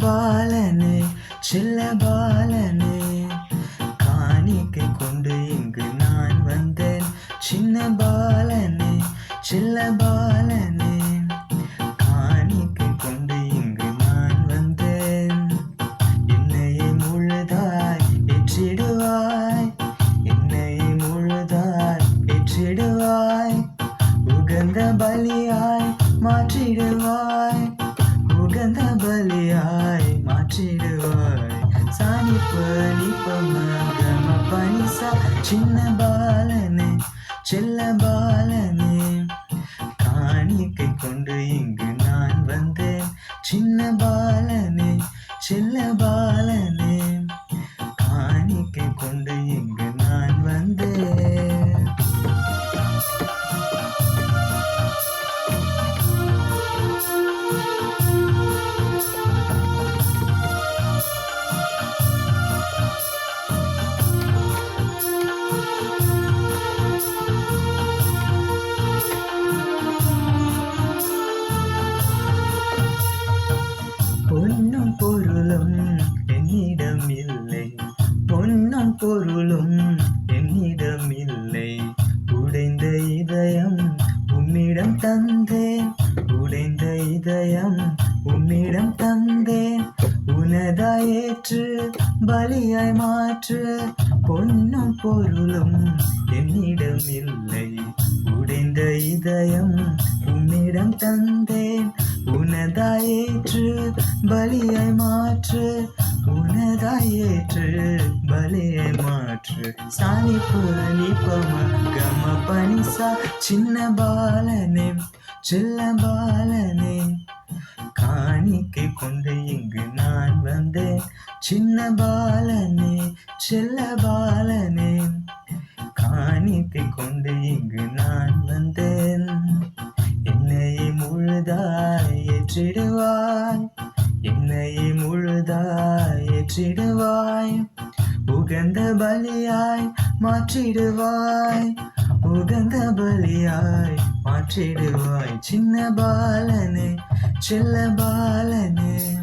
பாலனே செல்ல பாலனே. காணிக்கை கொண்டு இங்கு நான் வந்தேன். சின்ன பாலனே செல்ல பாலனே. காணிக்கை கொண்டு இங்கு நான் வந்தேன். என்னையே முழுதாய் ஏற்றிடுவாய். என்னையே முழுதாய் ஏற்றிடுவாய். உகந்த பலியாய் மாற்றிடுவாய். உகந்த பலியாய் மாற்றிடுவாய் சாணி நிப்பம பனிசா சின்ன பாலனே செல்ல பாலனே காணிக்கை கொண்டு இங்கு நான் வந்தேன். சின்ன பாலனே செல்ல பாலனே காணிக்கை கொண்டு இங்கு பொருளும் என்னிடம் இல்லை. உடைந்த இதயம் உம்மிடம் தந்தேன். உடைந்த இதயம் உம்மிடம் தந்தேன். உனதாய் ஏற்று பலியாய் மாற்று பொன்னும் பொருளும் என்னிடம் இல்லை. உடைந்த இதயம் உம்மிடம் தந்தேன். உனதாய் ஏற்று பலியாய் மாற்று உனதாய் ஏற்று பலியாய் மாற்று. சாணிப்பு நிப்பம கம பனிசா சின்ன பாலனே செல்ல பாலனே. காணிக்கை கொண்டு இங்கு நான் வந்தேன். சின்ன பாலனே செல்ல பாலனே. காணிக்கை கொண்டு இங்கு நான் வந்தேன். என்னை முழுதாய் ஏற்றிடுவாய். முழுதாய் உகந்த பலியாய் மாற்றிடுவாய். உகந்த பலியாய் மாற்றிடுவாய். சின்ன பாலனே செல்ல பாலனே.